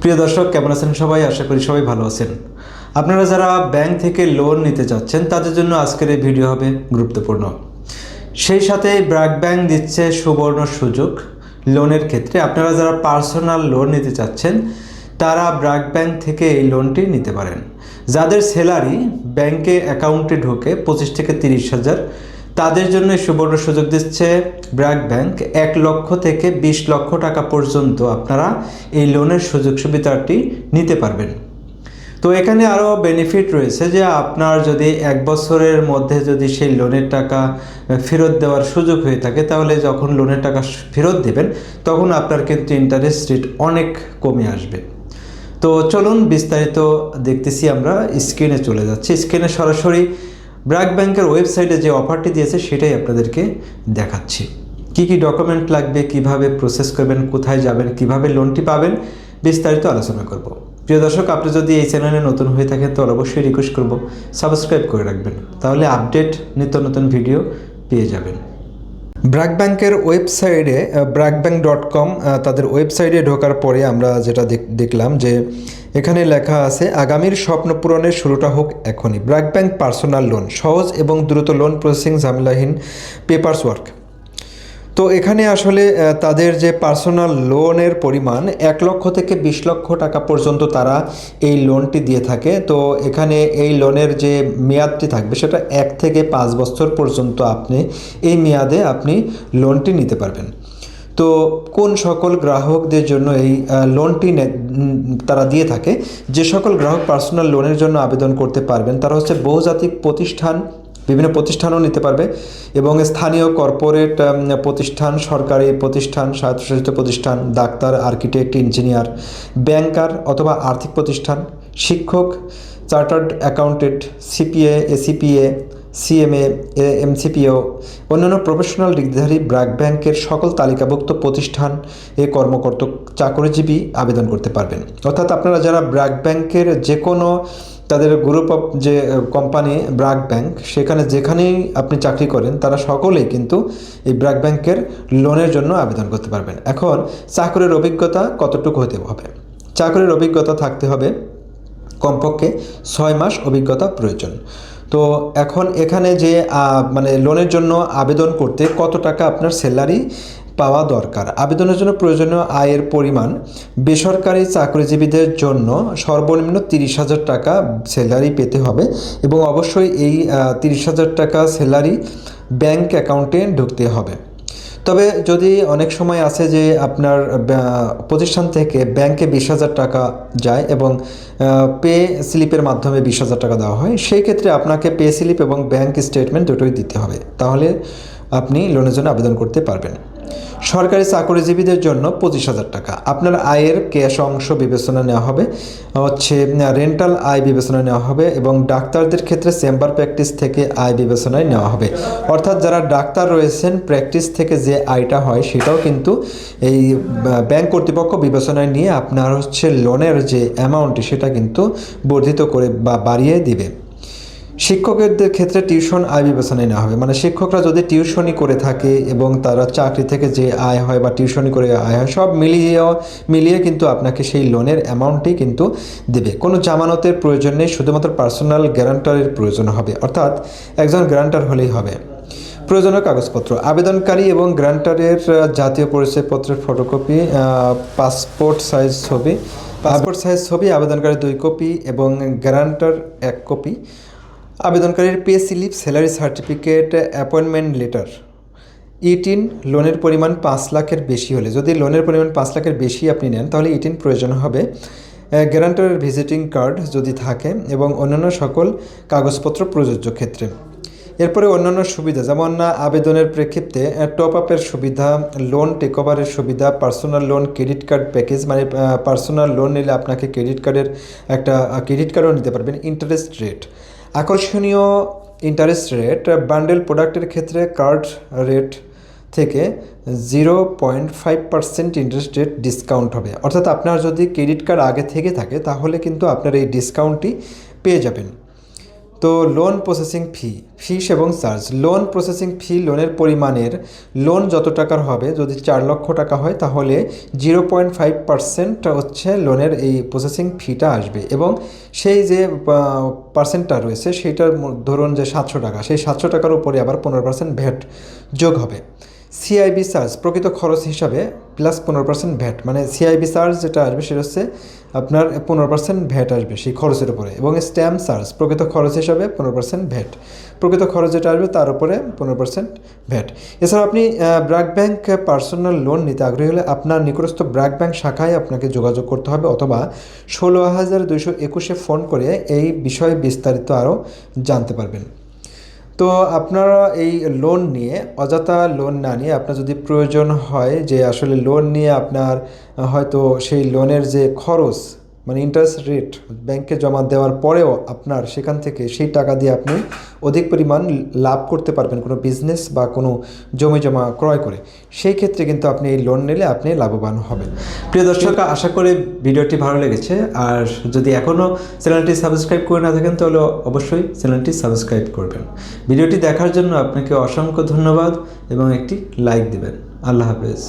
প্রিয় দর্শক, কেমন আছেন সবাই? আশা করি সবাই ভালো আছেন। আপনারা যারা ব্যাংক থেকে লোন নিতে চাচ্ছেন, তাদের জন্য আজকের এই ভিডিও হবে গুরুত্বপূর্ণ। সেই সাথে ব্র্যাক ব্যাংক দিচ্ছে সুবর্ণ সুযোগ লোনের ক্ষেত্রে। আপনারা যারা পার্সোনাল লোন নিতে চাচ্ছেন, তারা ব্র্যাক ব্যাংক থেকে এই লোনটি নিতে পারেন। যাদের স্যালারি ব্যাংকে অ্যাকাউন্টে ঢোকে পঁচিশ থেকে তিরিশ হাজার তাদের জন্য সুবর্ণ সুযোগ দিচ্ছে ব্র্যাক ব্যাংক। এক লক্ষ থেকে বিশ লক্ষ টাকা পর্যন্ত আপনারা এই লোনের সুযোগ সুবিধাটি নিতে পারবেন। তো এখানে আরও বেনিফিট রয়েছে যে আপনার যদি এক বছরের মধ্যে যদি সেই লোনের টাকা ফেরত দেওয়ার সুযোগ হয়ে থাকে, তাহলে যখন লোনের টাকা ফেরত দেবেন, তখন আপনার কিন্তু ইন্টারেস্ট রেট অনেক কমে আসবে। তো চলুন বিস্তারিত দেখতেছি আমরা স্ক্রিনে চলে যাচ্ছি। স্ক্রিনে সরাসরি ব্র্যাক ব্যাংকের ওয়েবসাইটে যে অফারটি দিয়েছে সেটাই আপনাদেরকে দেখাচ্ছি। কি কি ডকুমেন্ট লাগবে, কীভাবে প্রসেস করবেন, কোথায় যাবেন, কীভাবে লোনটি পাবেন, বিস্তারিত আলোচনা করব। প্রিয় দর্শক, আপনি যদি এই চ্যানেলে নতুন হয়ে থাকেন তো অবশ্যই রিকোয়েস্ট করব সাবস্ক্রাইব করে রাখবেন, তাহলে আপডেট নিত্য নতুন ভিডিও পেয়ে যাবেন। ব্র্যাক ব্যাংকের ওয়েবসাইটে, ব্র্যাক ব্যাংক ডট কম তাদের ওয়েবসাইটে ঢোকার পরে আমরা যেটা দেখ- দেখলাম যে এখানে লেখা আছে, আগামীর স্বপ্ন পূরণের শুরুটা হোক এখনই। ব্র্যাক ব্যাংক পার্সোনাল লোন, সহজ এবং দ্রুত লোন প্রসেসিং ঝামেলাহীন পেপারস ওয়ার্ক। তো এখানে আসলে তাদের যে পার্সোনাল লোনের পরিমাণ, এক লক্ষ থেকে বিশ লক্ষ টাকা পর্যন্ত তারা এই লোনটি দিয়ে থাকে। তো এখানে এই লোনের যে মেয়াদটি থাকবে, সেটা এক থেকে পাঁচ বছর পর্যন্ত আপনি এই মেয়াদে আপনি লোনটি নিতে পারবেন। তো কোন সকল গ্রাহকদের জন্য এই লোনটি তারা দিয়ে থাকে? যে সকল গ্রাহক পার্সোনাল লোনের জন্য আবেদন করতে পারবেন, তারা হচ্ছে বহুজাতিক প্রতিষ্ঠান, বিভিন্ন প্রতিষ্ঠানও নিতে পারবে এবং স্থানীয় কর্পোরেট প্রতিষ্ঠান, সরকারি প্রতিষ্ঠান, স্বায়ত্তশাসিত প্রতিষ্ঠান, ডাক্তার আর্কিটেক্ট ইঞ্জিনিয়ার ব্যাংকার অথবা আর্থিক প্রতিষ্ঠান, শিক্ষক chartered accountant CPA ACPA CMA MCPO অন্যান্য প্রফেশনাল ডিগ্রিধারী ব্র্যাক ব্যাংকের সকল তালিকাভুক্ত প্রতিষ্ঠান এ কর্মকর্তা চাকরিজীবী আবেদন করতে পারবেন। অর্থাৎ আপনারা যারা ব্র্যাক ব্যাংকের যে কোনো তাদের গ্রুপ অফ যে কোম্পানি ব্র্যাক ব্যাংক, সেখানে যেখানেই আপনি চাকরি করেন, তারা সকলেই কিন্তু এই ব্র্যাক ব্যাংকের লোনের জন্য আবেদন করতে পারবেন। এখন, চাকরির অভিজ্ঞতা কতটুকু হতে হবে? চাকরির অভিজ্ঞতা থাকতে হবে কমপক্ষে ছয় মাস অভিজ্ঞতা প্রয়োজন। তো এখন এখানে যে মানে লোনের জন্য আবেদন করতে কত টাকা আপনার স্যালারি পাওয়া দরকার? আবেদনের জন্য প্রয়োজনীয় আয়ের পরিমাণ বেসরকারি চাকরিজীবীদের জন্য সর্বনিম্ন তিরিশ হাজার টাকা স্যালারি পেতে হবে এবং অবশ্যই এই তিরিশ হাজার টাকা স্যালারি ব্যাংক অ্যাকাউন্টে ঢুকতে হবে। তবে যদি অনেক সময় আছে যে আপনার প্রতিষ্ঠান থেকে ব্যাংকে বিশ হাজার টাকা যায় এবং পে স্লিপের মাধ্যমে বিশ হাজার টাকা দেওয়া হয়, সেই ক্ষেত্রে আপনাকে পে স্লিপ এবং ব্যাংক স্টেটমেন্ট দুটোই দিতে হবে। তাহলে আপনি লোনের জন্য আবেদন করতে পারবেন। সরকারি চাকরিজীবীদের জন্য পঁচিশ হাজার টাকা। আপনার আয়ের ক্যাশ অংশ বিবেচনা নেওয়া হবে, হচ্ছে, রেন্টাল আয় বিবেচনা নেওয়া হবে এবং ডাক্তারদের ক্ষেত্রে চেম্বার প্র্যাকটিস থেকে আয় বিবেচনায় নেওয়া হবে। অর্থাৎ যারা ডাক্তার রয়েছেন, প্র্যাকটিস থেকে যে আয়টা হয় সেটাও কিন্তু এই ব্যাংক কর্তৃপক্ষ বিবেচনায় নিয়ে আপনার হচ্ছে লোনের যে অ্যামাউন্টটি সেটা কিন্তু বর্ধিত করে বা বাড়িয়ে দিবে। শিক্ষকদের ক্ষেত্রে টিউশন আয় বিবেচনায় নেওয়া হবে। মানে শিক্ষকরা যদি টিউশনই করে থাকে এবং তারা চাকরি থেকে যে আয় হয় বা টিউশনি করে আয় হয় সব মিলিয়ে মিলিয়ে কিন্তু আপনাকে সেই লোনের অ্যামাউন্টটি কিন্তু দেবে। কোনো জামানতের প্রয়োজন নেই শুধুমাত্র পার্সোনাল গ্যারান্টারের প্রয়োজন হবে। অর্থাৎ একজন গ্যারান্টার হলেই হবে। প্রয়োজনীয় কাগজপত্র আবেদনকারী এবং গ্রান্টারের জাতীয় পরিচয়পত্রের ফটোকপি পাসপোর্ট সাইজ ছবি পাসপোর্ট সাইজ ছবি আবেদনকারী দুই কপি এবং গ্যারান্টার এক কপি আবেদনকারীর pay slip salary certificate appointment letter. ETIN লোনের পরিমাণ পাঁচ লাখের বেশি হলে, যদি লোনের পরিমাণ পাঁচ লাখের বেশি আপনি নেন, তাহলে ইটিন প্রয়োজন হবে। গ্যারান্টারের ভিজিটিং কার্ড যদি থাকে এবং অন্যান্য সকল কাগজপত্র প্রযোজ্য ক্ষেত্রে। এরপরে অন্যান্য সুবিধা, যেমন না আবেদনের প্রেক্ষিতে টপ আপের সুবিধা লোন টেক ওভারের সুবিধা personal loan credit card package মানে পার্সোনাল লোন নিলে আপনাকে ক্রেডিট কার্ডের একটা ক্রেডিট কার্ডও নিতে পারবেন ইন্টারেস্ট রেট আকর্ষণীয় ইন্টারেস্ট রেট বান্ডেল প্রোডাক্টের ক্ষেত্রে কার্ড রেট থেকে zero point five percent interest rate discount হবে। অর্থাৎ আপনার যদি ক্রেডিট কার্ড আগে থেকে থাকে, তাহলে কিন্তু আপনার এই ডিসকাউন্টটি পেয়ে যাবেন। তো লোন প্রসেসিং ফি ফিস এবং চার্জ লোন প্রসেসিং ফি লোনের পরিমাণের লোন যত টাকার হবে, যদি চার লক্ষ টাকা হয়, তাহলে জিরো পয়েন্ট ফাইভ পার্সেন্ট হচ্ছে লোনের এই প্রসেসিং ফিটা আসবে। এবং সেই যে পার্সেন্টটা রয়েছে, সেইটার ধরুন যে সাতশো টাকা, সেই সাতশো টাকার উপরে আবার পনেরো পার্সেন্ট ভ্যাট যোগ হবে। সিআইবি চার্জ প্রকৃত খরচ হিসাবে প্লাস পনেরো পার্সেন্ট ভ্যাট মানে সিআইবি চার্জ যেটা আসবে সেটা হচ্ছে আপনার পনেরো পার্সেন্ট ভ্যাট আসবে সেই খরচের উপরে এবং স্ট্যাম্প চার্জ প্রকৃত খরচ হিসাবে পনেরো পার্সেন্ট ভ্যাট। প্রকৃত খরচ যেটা আসবে তার উপরে পনেরো পার্সেন্ট ভ্যাট। এছাড়া আপনি ব্র্যাক ব্যাংক পার্সোনাল লোন নিতে আগ্রহী হলে আপনার নিকটস্থ ব্র্যাক ব্যাংক শাখায় আপনাকে যোগাযোগ করতে হবে অথবা ষোলো হাজার দুইশো একুশে ফোন করে এই বিষয়ে বিস্তারিত আরও জানতে পারবেন। তো আপনারা এই লোন নিয়ে, অযথা লোন না নিয়ে আপনার যদি প্রয়োজন হয় যে আসলে লোন নিয়ে আপনার, হয়তো সেই লোনের যে খরচ মানে ইন্টারেস্ট রেট ব্যাংকে জমা দেওয়ার পরেও আপনার সেখান থেকে সেই টাকা দিয়ে আপনি অধিক পরিমাণ লাভ করতে পারবেন কোনো বিজনেস বা কোনো জমি জমা ক্রয় করে। সেই ক্ষেত্রে কিন্তু আপনি এই লোন নিলে আপনি লাভবান হবেন। প্রিয় দর্শক, আশা করি ভিডিওটি ভালো লেগেছে। আর যদি এখনও চ্যানেলটি সাবস্ক্রাইব করে না থাকেন, তাহলে অবশ্যই চ্যানেলটি সাবস্ক্রাইব করবেন। ভিডিওটি দেখার জন্য আপনাকে অসংখ্য ধন্যবাদ এবং একটি লাইক দিবেন। আল্লাহ হাফেজ।